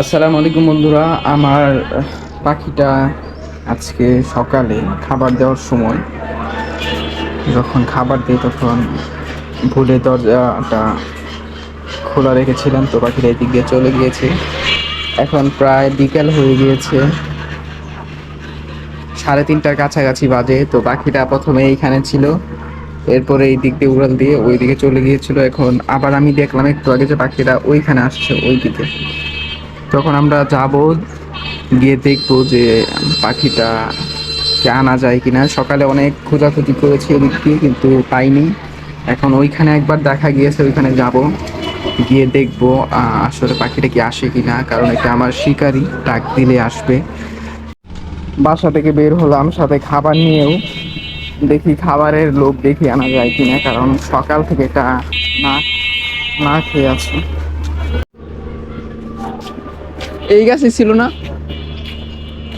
আসসালামু আলাইকুম বন্ধুরা, আমার পাখিটা আজকে সকালে খাবার দেওয়ার সময় যখন খাবার দিই তখন ভুলে দরজাটা খোলা রেখেছিলাম তো পাখিটা এদিক দিয়ে চলে গিয়েছে। এখন প্রায় বিকেল হয়ে গিয়েছে, সাড়ে তিনটার কাছাকাছি বাজে তো পাখিটা প্রথমে এইখানে ছিল, এরপরে এই দিক দিয়ে উড়াল দিয়ে ওই দিকে চলে গিয়েছিল। এখন আবার আমি দেখলাম একটু আগে যে পাখিটা ওইখানে আসছে ওই দিকে তখন আমরা যাব, গিয়ে দেখব যে পাখিটা কে আনা যায় কিনা। সকালে অনেক খোঁজাখুঁজি করেছি ওদিক দিয়ে কিন্তু পাইনি। এখন ওইখানে একবার দেখা গিয়েছে, ওইখানে যাব, গিয়ে দেখব আসলে পাখিটা কি আসে কিনা, কারণ এটা আমার শিকারি, ডাক দিলে আসবে। বাসা থেকে বের হলাম, সাথে খাবার নিয়েও দেখি খাবারের লোক দেখি আনা যায় কিনা, কারণ সকাল থেকে এটা না না খেয়ে আছে। এই গাছই ছিল না।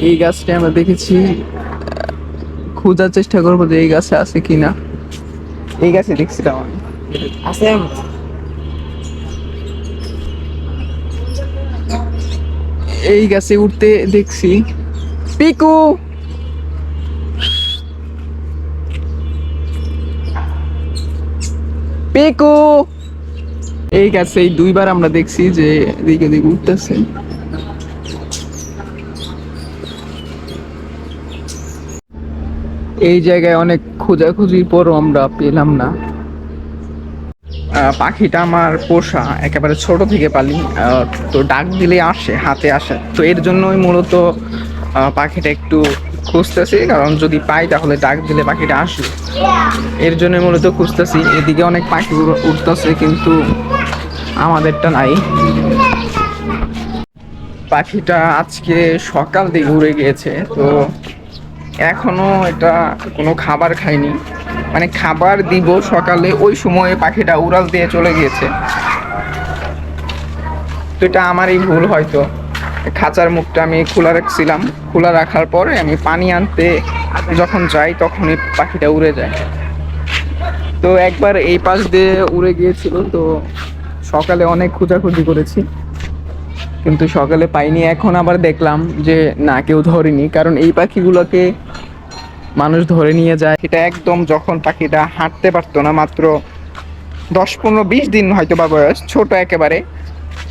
এই গাছটা আমরা দেখেছি খোঁজার চেষ্টা করব যে এই গাছে আছে কিনা। এই গাছে দেখছিলাম আমি। আছে। এই গাছে উঠতে দেখছি। পিকু! পিকু! এই গাছে দুইবার আমরা দেখছি যে এদিকে দিকে উঠতেছে। এই জায়গায় অনেক খোঁজাখুঁজির পরও আমরা পেলাম না। পাখিটা আমার পোষা, একেবারে ছোট থেকে পালি। তো ডাক দিলে আসে, হাতে আসে। তো এর জন্যই মূলত পাখিটা একটু খুঁজতেছি, কারণ যদি পাই তাহলে ডাক দিলে পাখিটা আসবে এর জন্য মূলত খুঁজতেছি। এদিকে অনেক পাখি উঠতেছে কিন্তু আমাদেরটা নাই। পাখিটা আজকে সকাল দিকে উড়ে গিয়েছে, তো এখনও এটা কোনো খাবার খায়নি মানে খাবার দিব সকালে, ওই সময়ে পাখিটা উড়াল দিয়ে চলে গিয়েছে। তো এটা আমারই ভুল হয়তো। খাঁচার মুখটা আমি খোলা রাখছিলাম। খোলা রাখার পরে আমি পানি আনতে যখন যাই, তখনই পাখিটা উড়ে যায়। তো একবার এই পাশ দিয়ে উড়ে গিয়েছিল, তো সকালে অনেক খোঁজাখুঁজি করেছি। কিন্তু সকালে পাইনি। এখন আবার দেখলাম যে না, কেউ ধরেনি। কারণ এই পাখিগুলোকে মানুষ ধরে নিয়ে যায়। এটা একদম যখন পাখিটা হাঁটতে পারতো না মাত্র দশ পনেরো বিশ দিন হয়তো বা বয়স ছোট একেবারে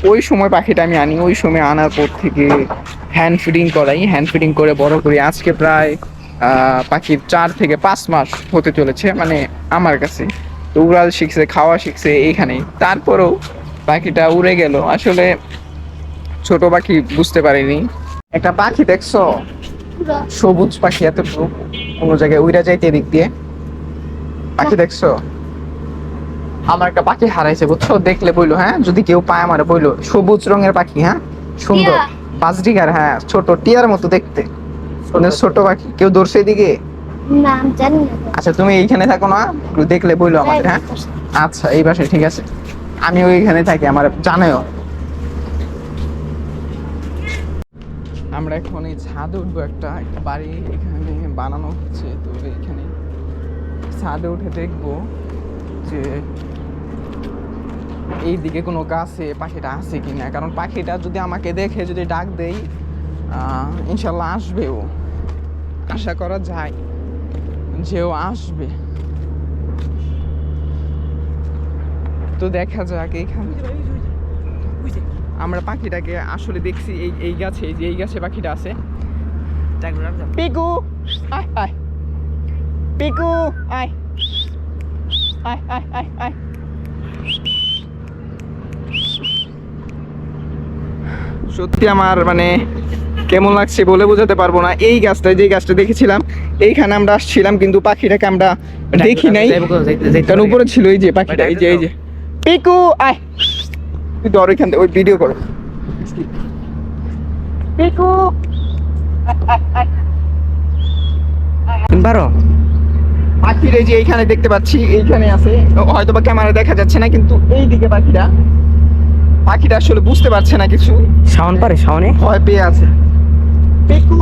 ওই সময় পাখিটা আমি আনি ওই সময় আনার পর থেকে হ্যান্ড ফিডিং করাই হ্যান্ড ফিডিং করে বড় করি। আজকে প্রায় পাখির চার থেকে পাঁচ মাস হতে চলেছে মানে আমার কাছে। তো উড়াল শিখছে খাওয়া শিখছে এইখানেই। তারপরেও পাখিটা উড়ে গেল। আসলে ছোট পাখি বুঝতে পারিনি। একটা পাখি দেখছ? সবুজ পাখি এত কোনো জায়গায় উইরা যাইতে এদিক দিয়ে। পাখি দেখছ? আমার একটা পাখি হারাইছে বুঝছ? দেখলে বইলো হ্যাঁ? যদি কেউ পায় আমার বইলো সবুজ রঙের পাখি হ্যাঁ? সুন্দর। বাজরিগার হ্যাঁ ছোট টিয়ার মতো দেখতে। মানে ছোট পাখি। কেউ ধরছে এদিকে? না আমি জানি না। তো। আচ্ছা তুমি এইখানে থাকো না দেখলে বইলো আমাদের হ্যাঁ আচ্ছা এই পাশে ঠিক আছে। আমি ওইখানে থাকি আমার জানাও আমরা এখন এই ছাদে উঠবো একটা একটা বাড়ি এখানে বানানো হচ্ছে, তো এখানে ছাদে উঠে দেখব যে এই দিকে কোনো গাছে পাখিটা আছে কি না কারণ পাখিটা যদি আমাকে দেখে, যদি ডাক দেই ইনশাল্লাহ আসবে ও আশা করা যায় যে ও আসবে। তো দেখা যাক এইখানে আমরা পাখিটাকে আসলে দেখছি এই এই গাছে এই যে এই গাছে পাখিটা আছে। পিকু আয় আয়। পিকু আয়। আয় আয় আয় আয়। সত্যি আমার মানে কেমন লাগছে বলে বোঝাতে পারব না। এই গাছটা যে গাছটা দেখেছিলাম এইখানে আমরা আসছিলাম কিন্তু পাখিটাকে আমরা দেখি নাই। কারণ উপরে ছিল এই যে পাখিটা এই যে এই যে। পিকু আয়। তুই ধর ওইখান থেকে ওই ভিডিও করো। পিকু পারো? পাখির এই যে এইখানে দেখতে পাচ্ছি এইখানে আছে। হয়তো বা ক্যামেরা দেখা যাচ্ছে না কিন্তু এই দিকে পাখিটা পাখিটা আসলে বুঝতে পারছে না কিছু। শাওন পারে শাওনে? ভয় পেয়ে আছে। পিকু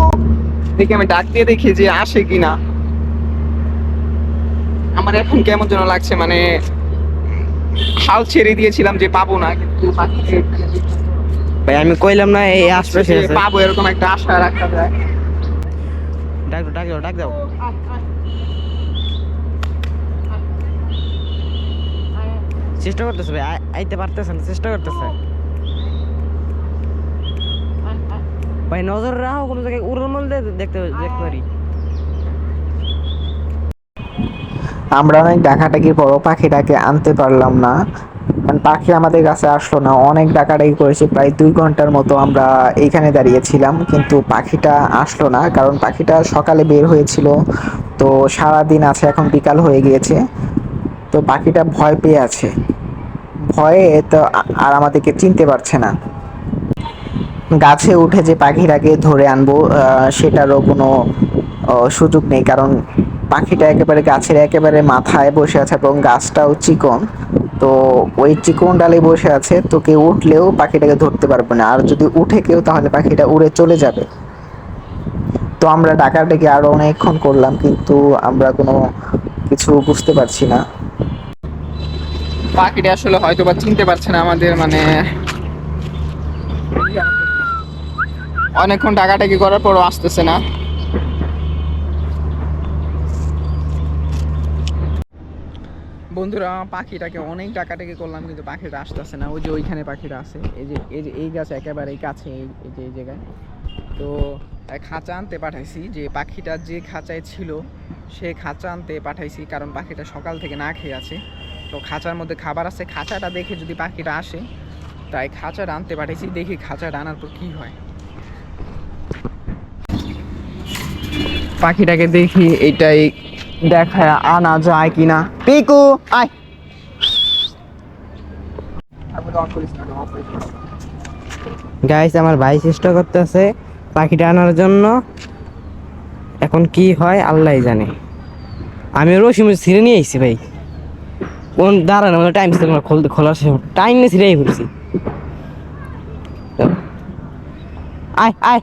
দেখে আমি ডাক দিয়ে দেখি যে আসে কিনা। আমার এখন কেমন যেন লাগছে মানে হাল ছেড়ে দিয়েছিলাম যে পাবো না কিন্তু ভাই আমি কইলাম না এই আশপাশে পাবো এরকম একটা আশা রাখা যায়। ডাক ডাক দাও ডাক দাও। চেষ্টা করতেছে ভাই আইতে পারতেছে না চেষ্টা করতেছে। ভাই নজর রাখো কোনো জায়গায় উড়ন দেখতে দেখতে পারি। আমরা অনেক ডাকাডাকির পরও পাখিটাকে আনতে পারলাম না। কারণ পাখি আমাদের কাছে আসলো না। অনেক ডাকাডাকি করেছি, প্রায় দুই ঘণ্টার মতো আমরা এইখানে দাঁড়িয়েছিলাম, কিন্তু পাখিটা আসলো না, কারণ পাখিটা সকালে বের হয়েছিল। তো সারা দিন আছে, এখন বিকাল হয়ে গিয়েছে। তো পাখিটা ভয় পেয়ে আছে। ভয়ে তো আর আমাদেরকে চিনতে পারছে না। গাছে উঠে যে পাখিটাকে ধরে আনব সেটারও কোনো সুযোগ নেই, কারণ পাখিটা একেবারে গাছের একেবারে মাথায় বসে আছে এবং গাছটাও চিকন। তো ওই চিকন ডালে বসে আছে, তো কেউ উঠলেও পাখিটাকে ধরতে পারবে না। আর যদি উঠে কেউ, তাহলে পাখিটা উড়ে চলে যাবে। তো আমরা ডাকাডাকি আরও অনেকক্ষণ করলাম, কিন্তু আমরা কোনো কিছু বুঝতে পারছি না। পাখিটা আসলে হয়তো বা চিনতে পারছে না আমাদের মানে অনেকক্ষণ টাকাটাকি করার পরও আসতেছে না। বন্ধুরা আমার পাখিটাকে অনেক টাকাটাকি করলাম, কিন্তু পাখিটা আসতেছে না। ওই যে ওইখানে পাখিটা আছে। এই যে এই যে, এই গাছ একেবারেই কাছে, এই যে, এই জায়গায়। তো খাঁচা আনতে পাঠাইছি, যে পাখিটা যে খাঁচায় ছিল, সে খাঁচা আনতে পাঠাইছি, কারণ পাখিটা সকাল থেকে না খেয়ে আছে। তো খাঁচার মধ্যে খাবার আছে। খাঁচাটা দেখে যদি পাখিটা আসে তাই খাঁচাটা আনতে পাঠাইছি, দেখি খাঁচাটা আনার পর কি হয়। পাখিটাকে দেখি, এটাই দেখায় আনা যায় কিনা। পিকু আয়। গাইস আমার ভাই চেষ্টা করতেছে পাখিটা আনার জন্য। এখন কি হয় আল্লাহ জানে। আমি রশি মুড়ি ছিঁড়ে নিয়ে এসেছি ভাই। কোন দাঁড়ানো মানে টাইম ছিল খুলতে খোলার সময় টাইম নিয়ে ছিঁড়েই ঘুরছি আয় আয়।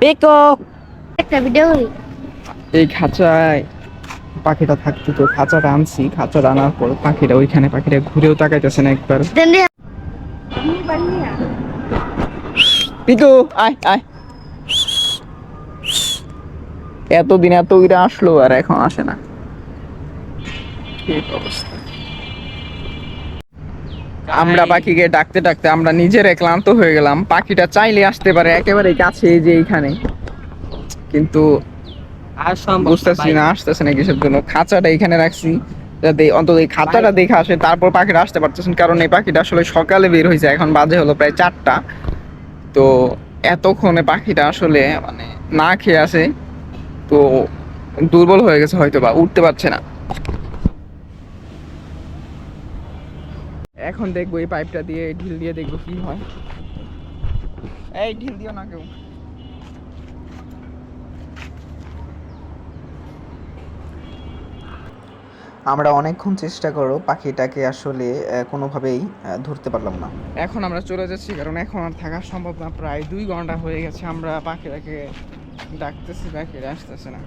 পিকো। একটা ভিডিও করি। এই খাঁচায় পাখিটা থাকতো তো খাঁচাটা আনছি খাঁচাটা আনার পর পাখিটা ওইখানে পাখিটা ঘুরেও তাকাইতেছে না একবার। পিকু আয় আয়। এতদিন এত উইরা আসলো আর এখন আসে না। কি অবস্থা? আমরা পাখিকে ডাকতে ডাকতে আমরা নিজেরাই ক্লান্ত হয়ে গেলাম। পাখিটা চাইলে আসতে পারে একেবারে কাছে যে এইখানে। কিন্তু আর সম্ভব বুঝতেছি না আসতেছে না কিসের জন্য? খাঁচাটা এখানে রাখছি যাতে অন্তত এই খাঁচাটা দেখে আসে তারপর পাখিটা আসতে পারতেছেন কারণ এই পাখিটা আসলে সকালে বের হয়েছে এখন বাজে হলো প্রায় চারটা। তো এতক্ষণে পাখিটা আসলে মানে না খেয়ে আসে তো দুর্বল হয়ে গেছে হয়তো বা উঠতে পারছে না। এখন দেখব এই পাইপটা দিয়ে ঢিল দিয়ে দেখব কি হয়। এই ঢিল দিও না কেউ। আমরা অনেকক্ষণ চেষ্টা করো পাখিটাকে আসলে কোনোভাবেই ধরতে পারলাম না। এখন আমরা চলে যাচ্ছি, কারণ এখন আর থাকা সম্ভব না। প্রায় দুই ঘণ্টা হয়ে গেছে আমরা পাখিটাকে ডাকতেছি, পাখিরা আসতেছে না।